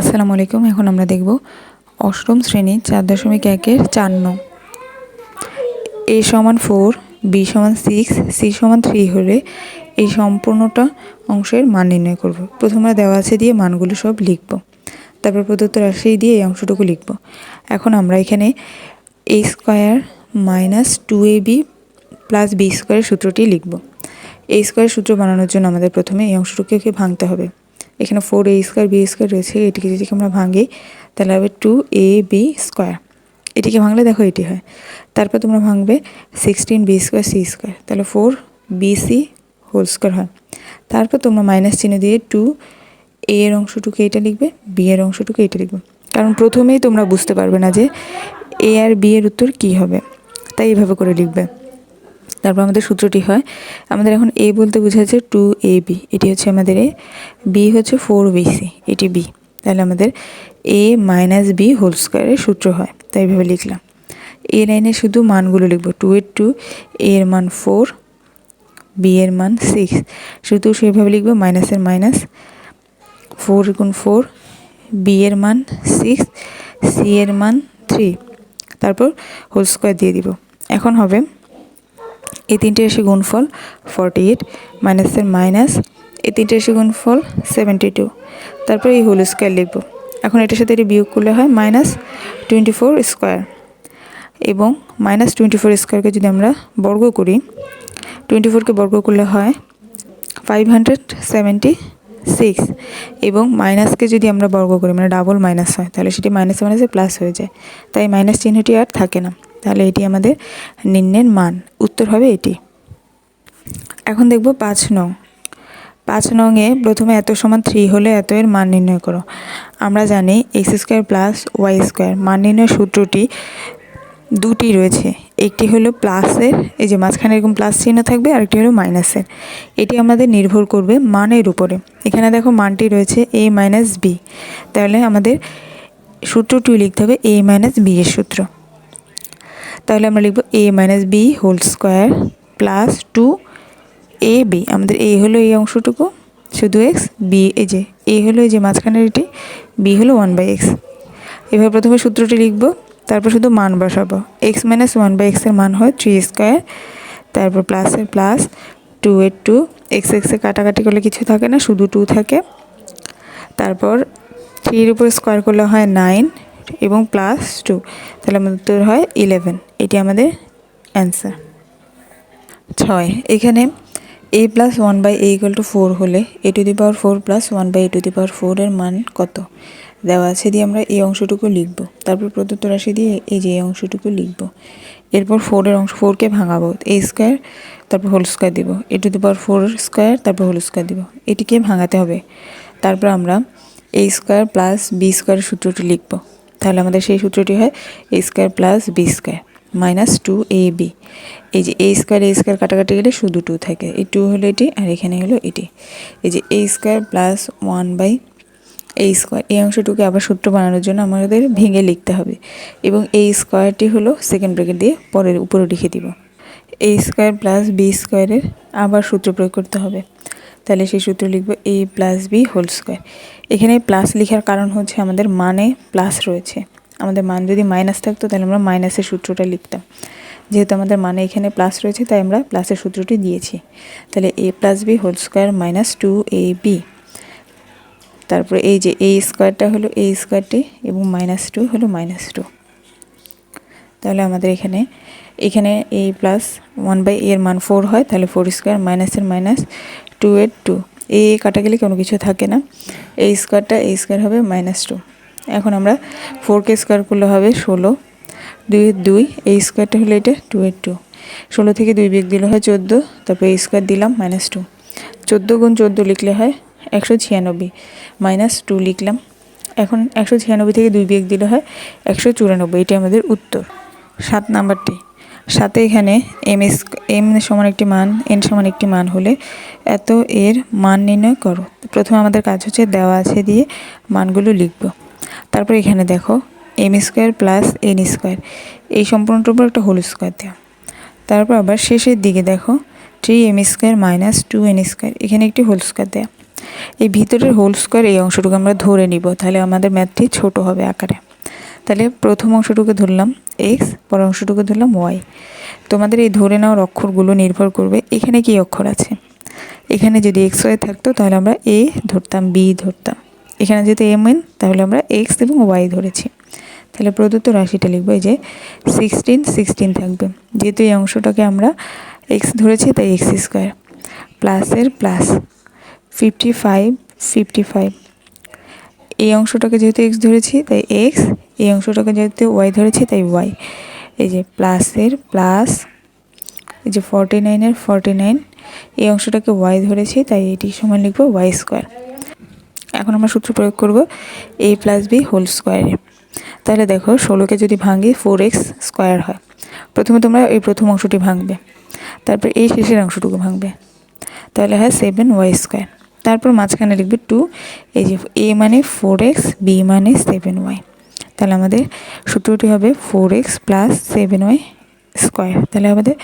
আসসালামু আলাইকুম, এখন আমরা দেখব অষ্টম শ্রেণি, চার দশমিক একের চার নং। এ সমান ফোর, বি সমান সিক্স, সি সমান থ্রি হলে এই সম্পূর্ণটা অংশের মান নির্ণয় করব। প্রথমে দেওয়া আছে দিয়ে মানগুলো সব লিখব। তারপর প্রদত্ত রাশি দিয়ে এই অংশটুকু লিখব। এখন আমরা এখানে A square minus two A B plus B স্কোয়ারের সূত্রটি লিখব। এই স্কোয়ার সূত্র বানানোর জন্য আমাদের প্রথমে এই অংশটুকুকে ভাঙতে হবে। এখানে four A square B square রয়েছে, এটিকে যদি আমরা ভাঙি, তাহলে হবে টু এ বি স্কোয়ার এটিকে ভাঙলে দেখো এটি হয়। তারপর তোমরা ভাঙবে sixteen B square C square তাহলে four B C whole square হয়। তারপর তোমরা মাইনাস চিহ্ন দিয়ে টু এ এর অংশটুকু এটা লিখবে বি এর অংশটুকু এটা লিখবে। কারণ প্রথমেই তোমরা বুঝতে পারবে না যে এ আর বি এর উত্তর কী হবে। তাই এভাবে করে লিখবে। তারপর আমাদের সূত্রটি হয়, আমাদের এখন এ বলতে বোঝাচ্ছে টু এ বি এটি হচ্ছে আমাদের এ বি হচ্ছে ফোর বি সি এটি বি তাহলে আমাদের এ মাইনাস বি হোল স্কোয়ারের সূত্র হয়। তাই এভাবে লিখলাম। এ লাইনে শুধু মানগুলো লিখব। টু এর টু এর মান ফোর বি এর মান সিক্স শুধু সেভাবে লিখব মাইনাসের মাইনাস ফোর গুণ ফোর বি এর মান সিক্স সি এর মান থ্রি তারপর হোল স্কোয়ার দিয়ে দিব। এখন হবে এই তিনটে এসে গুণফল ফর্টি এইট মাইনাসের মাইনাস এই তিনটে এসে গুণফল সেভেন্টি টু তারপর এই হোল স্কোয়ার লিখব। এখন এটার সাথে এটি বিয়োগ করলে হয় মাইনাস টোয়েন্টি ফোর স্কোয়ার এবং মাইনাস টোয়েন্টি ফোর স্কোয়ারকে যদি আমরা বর্গ করি টোয়েন্টি ফোরকে বর্গ করলে হয় ফাইভ হান্ড্রেড সেভেন্টি সিক্স এবং মাইনাসকে যদি আমরা বর্গ করি মানে ডাবল মাইনাস হয়, তাহলে সেটি মাইনাসে মাইনাসে প্লাস হয়ে যায়। তাই মাইনাস চিহ্নটি আর থাকে না। তাহলে এটি আমাদের নিম্নের মান। উত্তর হবে এটি। এখন দেখব পাঁচ নং। পাঁচ নংয়ে প্রথমে এত সমান থ্রি হলে এত এর মান নির্ণয় করো। আমরা জানি X square plus Y square. মান নির্ণয় সূত্রটি দুটি রয়েছে। একটি হলো প্লাসের এই যে মাঝখানে এরকম প্লাস চিহ্ন থাকবে, আরেকটি হলো মাইনাসের এটি আমাদের নির্ভর করবে মানের উপরে। এখানে দেখো মানটি রয়েছে এ মাইনাস বি। তাহলে আমাদের সূত্রটি লিখতে হবে এ মাইনাস বি এর সূত্র। তাহলে আমরা লিখব A minus B whole square plus two A B আমাদের এ হলো এই অংশটুকু, শুধু এক্স বি এই যে এ হলো এই যে মাঝখানের এটি বি হলো ওয়ান বাই এক্স এভাবে প্রথমে সূত্রটি লিখব, তারপর শুধু মান বসাবো। এক্স মাইনাস ওয়ান বাই এক্সের মান হয় থ্রি স্কোয়ার তারপর প্লাসের প্লাস টু এর টু এক্স এক্সে কাটাকাটি করলে কিছু থাকে না, শুধু টু থাকে। তারপর থ্রির উপর স্কোয়ার করলে হয় নাইন এবং প্লাস টু তাহলে আমাদের উত্তর হয় ইলেভেন এটি আমাদের অ্যান্সার ছয়, এখানে A plus one by A equal to four হলে A to the power four plus one by A to the power ফোরের মান কত? দেওয়া আছে দিয়ে আমরা এই অংশটুকু লিখব। তারপর প্রদত্ত রাশি দিয়ে এই যে এই অংশটুকু লিখব। এরপর ফোরের অংশ ফোরকে ভাঙাবো। এ স্কোয়ার তারপর হোল স্কোয়ার দিব। A to the power four square তারপর হোল স্কোয়ার দিব। এটিকে ভাঙাতে হবে। তারপর আমরা এ স্কোয়ার প্লাস বি স্কোয়ারের সূত্রটি লিখব। তাহলে আমাদের সেই সূত্রটি হয় A square plus B square minus two A B এই যে এ স্কোয়ার এ স্কোয়ার কাটাকাটি গেলে শুধু টু থাকে। এই টু হলো এটি আর এখানে হলো এটি। এই যে A square plus one by এই স্কোয়ার এই অংশটুকু আবার সূত্র বানানোর জন্য আমাদের ভেঙে লিখতে হবে। এবং এই স্কোয়ারটি হলো সেকেন্ড ব্রেকেট দিয়ে পরের, উপরে লিখে দিব। এ স্কোয়ার প্লাস বি স্কোয়ারের আবার সূত্র প্রয়োগ করতে হবে। তাহলে সেই সূত্র লিখব A plus B whole square এখানে প্লাস লিখার কারণ হচ্ছে আমাদের মানে প্লাস রয়েছে। আমাদের মান যদি মাইনাস থাকতো, তাহলে আমরা মাইনাসের সূত্রটা লিখতাম। যেহেতু আমাদের মানে এখানে প্লাস রয়েছে, তাই আমরা প্লাসের সূত্রটি দিয়েছি। তাহলে A plus B whole square minus two A B তারপরে এই যে এই স্কোয়ারটা হলো এই স্কোয়ারটি এবং মাইনাস টু হলো মাইনাস টু তাহলে আমাদের এখানে এখানে এ প্লাস ওয়ান বাই এর মান ফোর হয়, তাহলে ফোর স্কোয়ার মাইনাসের মাইনাস টু এর টু এ কাটা গেলে কোনো কিছু থাকে না। এই স্কোয়ারটা এই স্কোয়ার হবে মাইনাস টু এখন আমরা ফোরকে স্কোয়ার করলে হবে ষোলো। দুই দুই এই স্কোয়ারটা হলো এটা টু এর টু ষোলো থেকে দুই বিয়োগ দিলে হয় চোদ্দ, তারপর এই স্কোয়ার দিলাম মাইনাস টু চোদ্দ গুণ চোদ্দ লিখলে হয় একশো ছিয়ানব্বই। মাইনাস টু লিখলাম। এখন একশো ছিয়ানব্বই থেকে দুই বিয়োগ দিলে হয় একশো চুরানব্বই। এটি আমাদের উত্তর। সাত নাম্বারটি। সাথে এখানে এম এস এম সমান একটি মান এন সমান একটি মান হলে এত এর মান নির্ণয় করো। প্রথমে আমাদের কাজ হচ্ছে দেওয়া আছে দিয়ে মানগুলো লিখব। তারপর এখানে দেখো M square plus N square এই সম্পূর্ণটার উপর একটা হোল স্কোয়ার দেওয়া তারপর আবার শেষের দিকে দেখো three M square minus two N square এখানে একটি হোল স্কোয়ার দেওয়া এই ভিতরের হোল স্কোয়ার এই অংশটুকু আমরা ধরে নিব। তাহলে আমাদের ম্যাথটি ছোট হবে আকারে। তাহলে প্রথম অংশটুকু ধরলাম। এক্স পরের অংশটুকু ধরলাম ওয়াই। তোমাদের এই ধরে নেওয়ার অক্ষরগুলো নির্ভর করবে এখানে কি অক্ষর আছে। এখানে যদি এক্স, ওয়াই থাকতো, তাহলে আমরা এ ধরতাম, বি ধরতাম। এখানে যেহেতু এম, এন, তাহলে আমরা এক্স এবং ওয়াই ধরেছি। তাহলে প্রদত্ত রাশিটা লিখব যে সিক্সটিন সিক্সটিন থাকবে। যেহেতু এই অংশটাকে আমরা এক্স ধরেছি, তাই এক্স স্কোয়ার। প্লাসের plus fifty five fifty five. এই অংশটাকে যেহেতু এক্স ধরেছি, তাই এক্স এই অংশটাকে যেহেতু ওয়াই ধরেছি, তাই ওয়াই এই যে প্লাসের প্লাস এই যে ফর্টি নাইনের ফর্টি নাইন এই অংশটাকে ওয়াই ধরেছি, তাই এটি সময় লিখব ওয়াই স্কোয়ার এখন আমরা সূত্র প্রয়োগ করব এ প্লাস বি হোল স্কোয়ারে তাহলে দেখো, ষোলোকে যদি ভাঙি ফোর এক্স স্কোয়ার হয়। প্রথমে তোমরা এই প্রথম অংশটি ভাঙবে। তারপর এই শেষের অংশটুকু ভাঙবে। তাহলে হয় সেভেন ওয়াই স্কোয়ার তারপর মাঝখানে লিখবে টু এই যে এ মানে ফোর এক্স বি মানে সেভেন ওয়াই তাহলে আমাদের সূত্রটি হবে four X plus seven Y square তাহলে আমাদের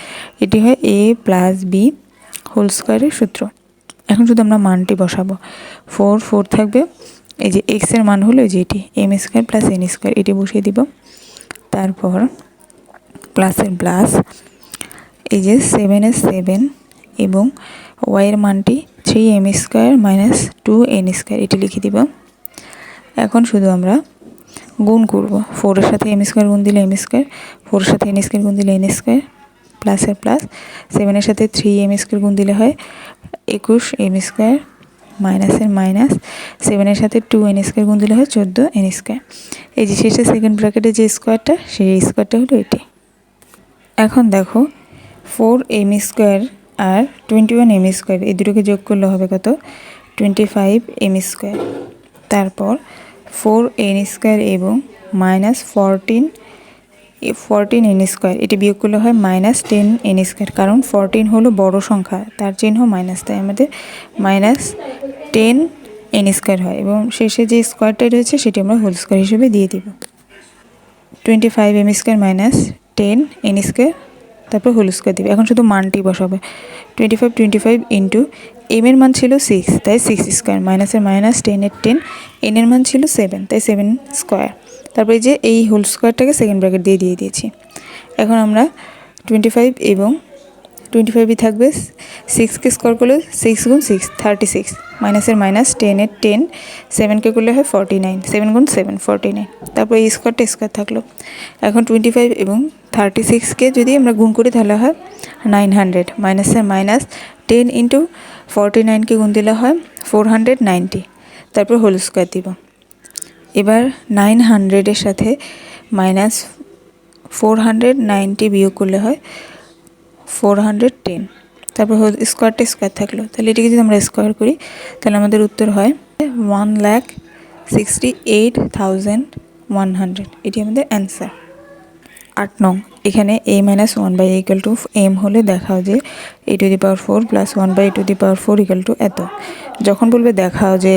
এটি হয় এ প্লাস বি হোল স্কোয়ারের সূত্র। এখন শুধু আমরা মানটি বসাবো ফোর ফোর থাকবে। এই যে এক্সের মান হলো যে এটি M square plus N square এটি বসিয়ে দিব। তারপর প্লাসের প্লাস এই যে সেভেনের সেভেন এবং ওয়াইয়ের মানটি three M square minus two N square এটি লিখে দিব। এখন শুধু আমরা গুণ করব। ফোরের সাথে এম স্কোয়ার গুণ দিলে এম স্কোয়ার ফোরের সাথে এন স্কোয়ার গুণ দিলে এন স্কোয়ার প্লাসের প্লাস সেভেনের সাথে থ্রি এম স্কোয়ার গুণ দিলে হয় একুশ এম স্কোয়ার মাইনাসের মাইনাস সেভেনের সাথে টু এন স্কোয়ার গুণ দিলে হয় চোদ্দ এন স্কোয়ার এই যে শেষে সেকেন্ড ব্র্যাকেটে যে স্কোয়ারটা সেই স্কোয়ারটা হলো এটি। এখন দেখো ফোর এম স্কোয়ার আর টোয়েন্টি ওয়ান এম স্কোয়ার এই দুটোকে যোগ করলে হবে কত? টোয়েন্টি ফাইভ এম স্কোয়ার তারপর ফোর এন স্কোয়ার এবং minus fourteen fourteen N square. এটি বিয়োগ করলে হয় মাইনাস টেন এন স্কোয়ার, কারণ ফরটিন হলো বড় সংখ্যা, তার চিহ্ন মাইনাস, তাই আমাদের মাইনাস টেন এন স্কোয়ার হয় এবং শেষে যে স্কোয়ারটা রয়েছে সেটি আমরা হোল স্কোয়ার হিসেবে দিয়ে দিব। Twenty five M square minus ten N square, তারপর হোল স্কোয়ার দিবে। এখন শুধু মানটি বসাবে। Twenty five twenty five into M এর মান ছিল সিক্স তাই সিক্স স্কোয়ার মাইনাসের মাইনাস টেনের টেন এন এর মান ছিল সেভেন তাই সেভেন স্কোয়ার তারপরে যে এই হোল স্কোয়ারটাকে সেকেন্ড ব্র্যাকেট দিয়ে দিয়ে দিয়েছি। এখন আমরা টোয়েন্টি ফাইভ এবং টোয়েন্টি ফাইভই থাকবে সিক্সকে স্কোয়ার করলে সিক্স গুণ সিক্স থার্টি সিক্স মাইনাসের মাইনাস টেনের টেন সেভেনকে করলে হয় ফর্টি নাইন সেভেন গুণ সেভেন ফর্টি নাইন তারপর এই স্কোয়ারটা স্কোয়ার থাকল। এখন টোয়েন্টি ফাইভ এবং থার্টি সিক্সকে যদি আমরা গুণ করি তাহলে হয় নাইন হান্ড্রেড মাইনাসের মাইনাস টেন ইন্টু ফর্টি নাইনকে গুণ দিলে হয় ফোর হান্ড্রেড নাইনটি। তারপর হোল স্কোয়ার দিব। এবার নাইন হান্ড্রেডের সাথে মাইনাস ফোর হান্ড্রেড নাইনটি বিয়োগ করলে হয় ফোর হান্ড্রেড টেন। তারপর হোল স্কোয়ারটা স্কোয়ার থাকল। তাহলে এটিকে যদি আমরা স্কোয়ার করি, তাহলে আমাদের উত্তর হয় one lakh sixty eight thousand one hundred. এটি আমাদের অ্যান্সার। আট নং। এখানে A minus one by equal to M হলে দেখাও যে A to the power four plus one by to the power four equal to এত। যখন বলবে দেখাও যে,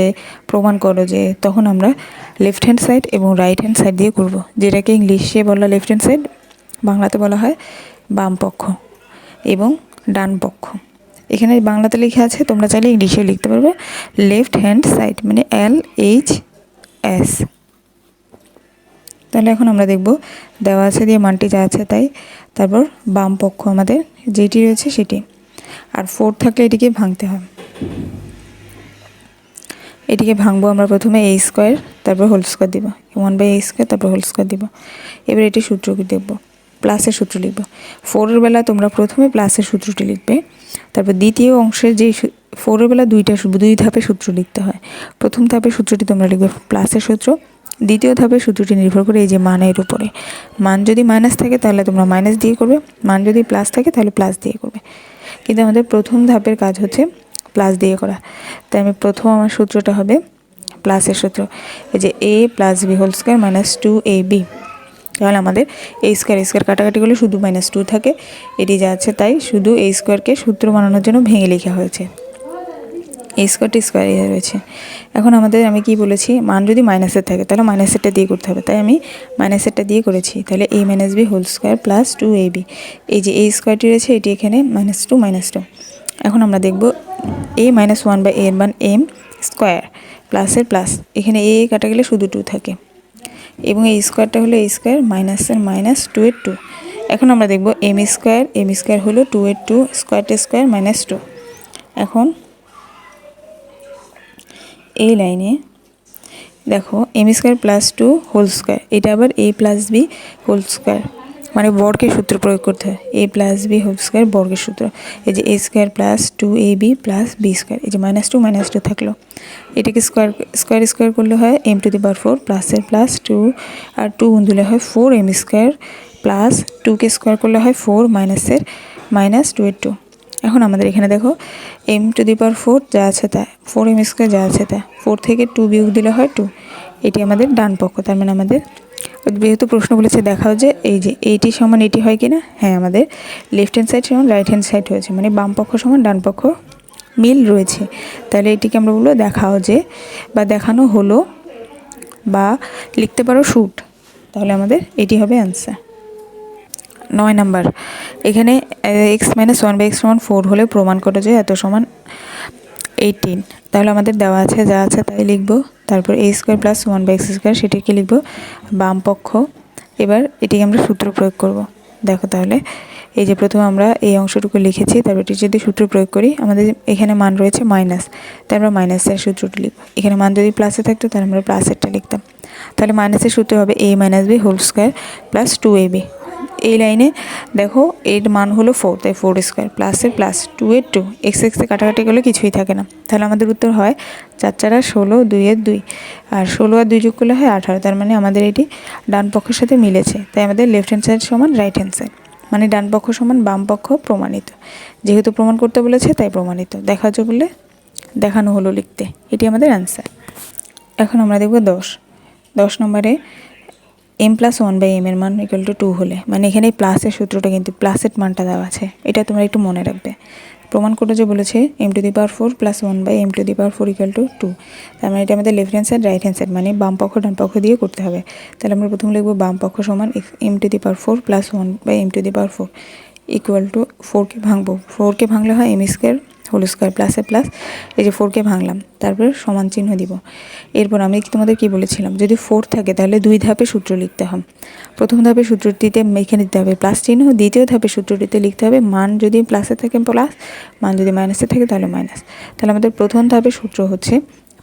প্রমাণ করো যে, তখন আমরা লেফট হ্যান্ড সাইড এবং রাইট হ্যান্ড সাইড দিয়ে করব যেটাকে ইংলিশে বলা লেফট হ্যান্ড সাইড বাংলাতে বলা হয় বাম পক্ষ এবং ডান পক্ষ। এখানে বাংলাতে লেখা আছে, তোমরা চাইলে ইংলিশেও লিখতে পারবে। লেফট হ্যান্ড সাইড মানে এল এইচ এস তাহলে এখন আমরা দেখব, দেওয়া আছে দিয়ে মানটি যা আছে তাই। তারপর বাম পক্ষ আমাদের যেটি রয়েছে সেটি। আর ফোর থাকলে এটিকে ভাঙতে হয়। এটিকে ভাঙবো আমরা প্রথমে এ স্কোয়ার তারপর হোল স্কোয়ার দিব। ওয়ান বাই এ স্কোয়ার তারপর হোল স্কোয়ার দিব। এবার এটি সূত্রকে দেখব প্লাসের সূত্র লিখব। ফোরের বেলা তোমরা প্রথমে প্লাসের সূত্রটি লিখবে। তারপর দ্বিতীয় অংশের যেই ফোরের বেলা দুইটা দুই ধাপে সূত্র লিখতে হয়। প্রথম ধাপের সূত্রটি তোমরা লিখবে প্লাসের সূত্র। দ্বিতীয় ধাপে সূত্রটি নির্ভর করে এই যে মানের উপরে। মান যদি মাইনাস থাকে, তাহলে তোমরা মাইনাস দিয়ে করবে। মান যদি প্লাস থাকে, তাহলে প্লাস দিয়ে করবে। কিন্তু আমাদের প্রথম ধাপের কাজ হচ্ছে প্লাস দিয়ে করা। তাই আমি প্রথম আমার সূত্রটা হবে প্লাসের সূত্র। এই যে A plus B whole square minus two A B তাহলে আমাদের এই স্কোয়ার স্কোয়ার কাটাকাটি করলে শুধু মাইনাস টু থাকে। এটি যা আছে তাই শুধু এই স্কোয়ারকে সূত্র বানানোর জন্য ভেঙে লেখা হয়েছে। এই স্কোয়ারটি স্কোয়ার রয়েছে। এখন আমাদের আমি কি বলেছি, মান যদি মাইনাসের থাকে, তাহলে মাইনাসেরটা দিয়ে করতে হবে। তাই আমি মাইনাসেরটা দিয়ে করেছি। তাহলে A minus B whole square plus two A B এই যে এই স্কোয়ারটি রয়েছে, এটি এখানে মাইনাস টু মাইনাস টু এখন আমরা দেখব এ মাইনাস ওয়ান বাই এর মান এম স্কোয়ার প্লাসের প্লাস এখানে এ কাটা গেলে শুধু টু থাকে। এবং এই স্কোয়ারটা হলো এই স্কোয়ার মাইনাসের মাইনাস টু এর টু এখন আমরা দেখব এম স্কোয়ার এম স্কোয়ার হলো টু এর টু স্কোয়ারটা স্কোয়ার মাইনাস টু এখন এই লাইনে, দেখো, M square plus two whole square, এটা আবার A plus B whole square মানে বর্গের সূত্র প্রয়োগ করতে হয়, A plus B whole square বর্গের সূত্র, এই যে A square plus two A B plus B square, এই যে মাইনাস টু মাইনাস টু থাকল, এটাকে স্কোয়ার স্কোয়ার স্কোয়ার করলে হয় M to the power four প্লাসের প্লাস টু, আর টু গুণ দিলে হয় ফোর এম স্কোয়ার প্লাস টুকে স্কোয়ার করলে হয় ফোর মাইনাসের মাইনাস টু এর টু এখন আমাদের এখানে দেখো M to the power four যা আছে তা ফোর এম স্কোয়ার যা আছে তা ফোর থেকে টু বিয়োগ দিলে হয় টু এটি আমাদের ডান পক্ষ, তার মানে আমাদের, যেহেতু প্রশ্ন বলেছে দেখাও যে এই যে এইটি সমান এটি হয় কি না হ্যাঁ আমাদের লেফট হ্যান্ড সাইড সমান রাইট হ্যান্ড সাইড হয়েছে মানে বাম পক্ষ সমান ডান পক্ষ মিল রয়েছে। তাহলে এটিকে আমরা বলব দেখাও যে, বা দেখানো হলো, বা লিখতে পারো শ্যুট তাহলে আমাদের এটি হবে অ্যান্সার নয় নাম্বার। এখানে X minus one by X সমান ফোর হলে প্রমাণ করে যে এত সমান এইটিন তাহলে আমাদের দেওয়া আছে, যা আছে তাই লিখব। তারপর A square plus one by X square সেটিকে লিখব? বাম পক্ষ। এবার এটিকে আমরা সূত্র প্রয়োগ করব। দেখো তাহলে, এই যে প্রথমে আমরা এই অংশটুকু লিখেছি, তারপর এটি যদি সূত্র প্রয়োগ করি, আমাদের এখানে মান রয়েছে মাইনাস তাই আমরা মাইনাসের সূত্রটি লিখব। এখানে মান যদি প্লাসে থাকতো, তাহলে আমরা প্লাসেরটা লিখতাম। তাহলে মাইনাসের সূত্র হবে A minus B whole square plus two A B এই লাইনে দেখো এর মান হলো ফোর তাই ফোর স্কোয়ার প্লাসের প্লাস টু এর টু এক্স এক্সে কাটাকাটি করলে কিছুই থাকে না। তাহলে আমাদের উত্তর হয় চার চারা ষোলো দুইয়ের দুই। আর ষোলো আর দুই যোগ করলে হয় আঠারো, তার মানে আমাদের এটি ডান পক্ষের সাথে মিলেছে। তাই আমাদের লেফট হ্যান্ড সাইড সমান রাইট হ্যান্ড সাইড মানে ডান পক্ষ সমান বাম পক্ষ প্রমাণিত। যেহেতু প্রমাণ করতে বলেছে, তাই প্রমাণিত। দেখা বললে দেখানো হলো লিখতে। এটি আমাদের অ্যান্সার এখন আমরা দেখব দশ। দশ নম্বরে M plus one by M এর মান ইকুয়াল টু টু হলে। মানে এখানে প্লাসের সূত্রটা কিন্তু প্লাসের মানটা দেওয়া আছে। এটা তোমরা একটু মনে রাখবে। প্রমাণ করে যে বলেছে M to the power four plus one by M to the power four equal to two তার মানে এটা আমাদের left hand side right hand side মানে বাম পক্ষ, ডান পক্ষ দিয়ে করতে হবে। তাহলে আমরা প্রথম লিখব বাম পক্ষ সমান M to the power four plus one by M to the power four equal to ফোরকে ভাঙবো। ফোরকে ভাঙলে হয় এম স্কোয়ার হোল স্কোয়ার প্লাসে প্লাস, এই যে ফোরকে ভাঙলাম, তারপর সমান চিহ্ন দিব। এরপর আমি তোমাদের কি বলেছিলাম? যদি ফোর থাকে, তাহলে দুই ধাপে সূত্র লিখতে হবে প্রথম ধাপে সূত্রটিতে এখানে দিতে হবে প্লাস চিহ্ন, দ্বিতীয় ধাপে সূত্রটিতে লিখতে হবে মান যদি প্লাসে থাকে প্লাস মান যদি মাইনাসে থাকে তাহলে মাইনাস তাহলে আমাদের প্রথম ধাপে সূত্র হচ্ছে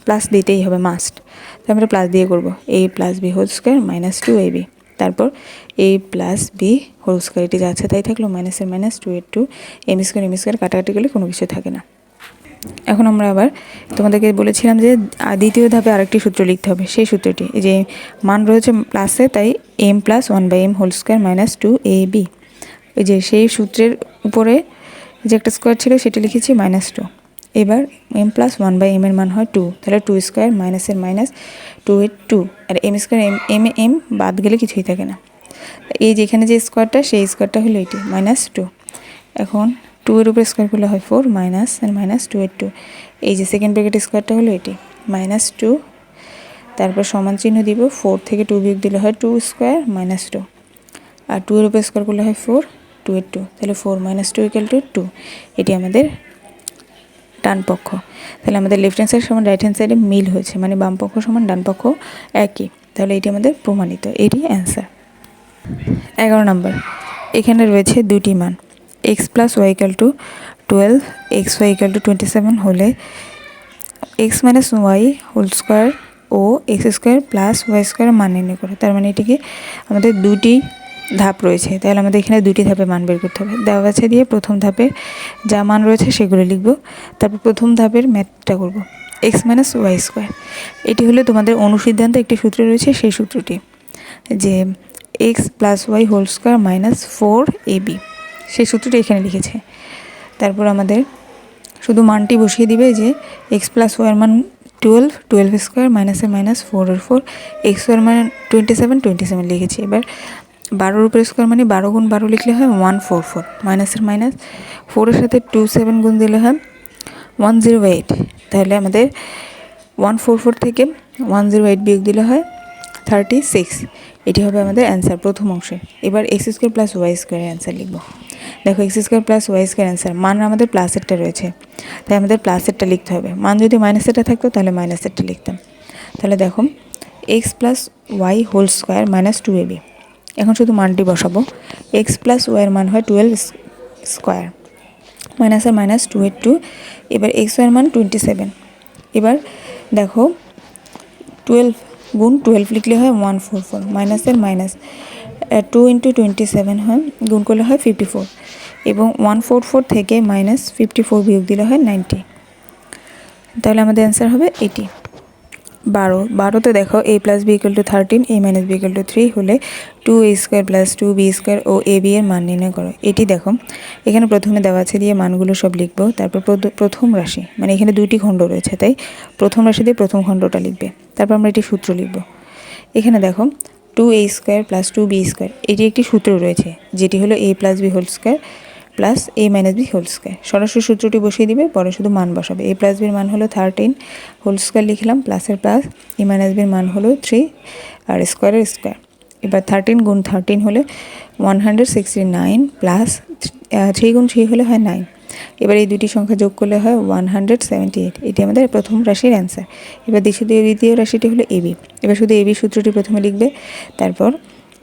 প্লাস দিতেই হবে মাস্ট তাহলে আমরা প্লাস দিয়ে করব A plus B whole square minus two A B তারপর A plus B whole square এটি যা আছে তাই থাকল মাইনাসের মাইনাস টু এর two M square M square কাটাকাটি করলে কোনো কিছু থাকে না। এখন আমরা আবার তোমাদেরকে বলেছিলাম যে দ্বিতীয় ধাপে আরেকটি সূত্র লিখতে হবে, সেই সূত্রটি। যে মান রয়েছে প্লাসে তাই M plus one by M whole square minus two A B এই যে সেই সূত্রের উপরে যে একটা স্কোয়ার ছিল, সেটি লিখেছি মাইনাস টু এবার M plus one by M এর মান হয় টু তাহলে টু স্কোয়ার মাইনাসের মাইনাস টু এর টু আর M square M M M বাদ গেলে কিছুই থাকে না। এই যেখানে যে স্কোয়ারটা সেই স্কোয়ারটা হলো এটি মাইনাস টু এখন টু এর উপরে স্কোয়ার করলে হয় ফোর মাইনাস আর মাইনাস টু এর টু এই যে সেকেন্ড ব্র্যাকেট স্কোয়ারটা হলো এটি মাইনাস টু তারপর সমান চিহ্ন দিব ফোর থেকে টু বিয়োগ দিলে হয় টু স্কোয়ার মাইনাস টু আর টু এর উপরে স্কোয়ার করলে হয় ফোর টু এর টু তাহলে four minus two equal to two two আমাদের ডান পক্ষ তাহলে আমাদের লেফট হ্যান্ড সাইড সমান রাইট হ্যান্ড সাইডে মিল হয়েছে মানে বাম পক্ষ সমান ডান পক্ষ একই। তাহলে এটি আমাদের প্রমাণিত, এটি অ্যান্সার এগারো নম্বর, এখানে রয়েছে দুটি মান X plus Y equal to twelve X Y equal to twenty seven হলে X minus Y whole square ও X square plus Y square মান নির্ণয় করে। তার মানে এটিকে আমাদের দুটি ধাপ রয়েছে। তাহলে আমাদের এখানে দুটি ধাপে মান বের করতে হবে। দেওয়া আছে দিয়ে প্রথম ধাপে যা মান রয়েছে সেগুলো লিখব। তারপর প্রথম ধাপের ম্যাথটা করব। এক্স মাইনাস ওয়াই স্কোয়ার এটি হলো তোমাদের অনুসিদ্ধান্তে একটি সূত্র রয়েছে, সেই সূত্রটি যে X plus Y whole square minus four A B সেই সূত্রটি এখানে লিখেছে। তারপর আমাদের শুধু মানটি বসিয়ে দিবে যে এক্স প্লাস ওয়ার মান টুয়েলভ টুয়েলভ স্কোয়ার মাইনাসের মাইনাস ফোর ফোর এক্স ওয়ার মান টোয়েন্টি সেভেন টোয়েন্টি সেভেন লিখেছি। এবার বারোর উপরে স্কোয়ার মানে বারো গুণ বারো লিখলে হয় ওয়ান ফোর ফোর মাইনাসের মাইনাস ফোরের সাথে টু সেভেন গুণ দিলে হয় ওয়ান জিরো এইট তাহলে আমাদের ওয়ান ফোর ফোর থেকে ওয়ান জিরো এইট বিয়োগ দিলে হয় থার্টি সিক্স এটি হবে আমাদের অ্যান্সার প্রথম অংশের এবার এক্স স্কোয়ার প্লাস ওয়াই স্কোয়ারের অ্যান্সার লিখব। দেখো X square plus Y square answer মান আমাদের প্লাসেরটা রয়েছে। তাই আমাদের প্লাসেরটা লিখতে হবে। মান যদি মাইনাসেরটা থাকতো তাহলে মাইনাসেরটা লিখতাম। তাহলে দেখো X plus Y whole square minus two A B এখন শুধু মানটি বসাবো। এক্স প্লাস ওয়াইয়ের মান হয় টুয়েলভ স্কোয়ার মাইনাসের মাইনাস টু এইট টু এবার এক্স ওয়াইয়ের মান টোয়েন্টি সেভেন এবার দেখো টুয়েলভ গুণ টুয়েলভ লিখলে হয় ওয়ান ফোর ফোর মাইনাসের minus two into twenty seven হয়, গুণ করলে হয় ফিফটি ফোর এবং ওয়ান ফোর ফোর থেকে মাইনাস ফিফটি ফোর বিয়োগ দিলে হয় নাইনটি তাহলে আমাদের অ্যান্সার হবে এইটি বারো। বারোতে দেখো A plus B equal to thirteen A minus B equal to three হলে two A square plus two B square O A B এর মান নির্ণয় করো। এটি দেখো, এখানে প্রথমে দেওয়া আছে দিয়ে মানগুলো সব লিখব, তারপর প্রথম রাশি মানে এখানে দুইটি খণ্ড রয়েছে, তাই প্রথম রাশি দিয়ে প্রথম খণ্ডটা লিখবে। তারপর আমরা এটি সূত্র লিখব। এখানে দেখো two A square plus two B square এটি একটি সূত্র রয়েছে, যেটি হলো A plus B whole square plus A minus B whole square সরাসরি সূত্রটি বসিয়ে দিবে, পরে শুধু মান বসাবে। এ প্লাস বির মান হলো থার্টিন হোল স্কোয়ার লিখলাম প্লাসের প্লাস এ মাইনাস বির মান হলো থ্রি আর স্কোয়ারের স্কোয়ার এবার থার্টিন গুণ থার্টিন হলে one hundred sixty nine plus three গুণ থ্রি হলে হয় নাইন এবার এই দুটি সংখ্যা যোগ করলে হয় ওয়ান হান্ড্রেড সেভেন্টি এইট এটি আমাদের প্রথম রাশির অ্যান্সার এবার দ্বিতীয় দ্বিতীয় রাশিটি হলো এবি এবার শুধু এবি সূত্রটি প্রথমে লিখবে, তারপর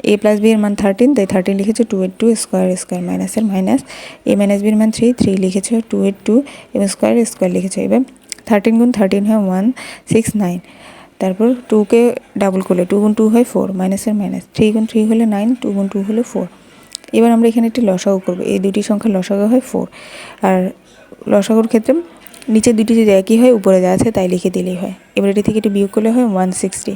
এ প্লাস বি এর মান থার্টিন তাই থার্টিন লিখেছে two eight two square square মাইনাসের মাইনাস এ মাইনাস বির মান থ্রি থ্রি লিখেছে টু এইট টু এবং স্কোয়ার স্কোয়ার লিখেছে। এবার থার্টিন গুণ থার্টিন হয় ওয়ান সিক্স নাইন তারপর টুকে ডাবল করলে টু গুণ টু হয় ফোর মাইনাসের মাইনাস থ্রি গুণ থ্রি হলে নাইন টু গুণ টু হলে ফোর এবার আমরা এখানে একটি লসাগু করব। এই দুটি সংখ্যা লসাগু হয় ফোর আর লসাগুর ক্ষেত্রে নিচের দুটি যদি একই হয়, উপরে যা আছে তাই লিখে দিলেই হয়। এবার এটি থেকে এটি বিয়োগ করলে হয় ওয়ান সিক্সটি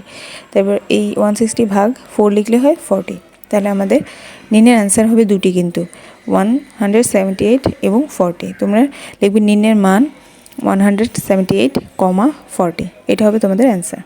তারপর এই ওয়ান সিক্সটি ভাগ ফোর লিখলে হয় ফর্টি তাহলে আমাদের নিনের অ্যান্সার হবে দুটি কিন্তু ওয়ান হান্ড্রেড সেভেন্টি এইট এবং ফর্টি তোমরা লিখবে নিনের মান one hundred seventy eight comma forty এটা হবে তোমাদের অ্যান্সার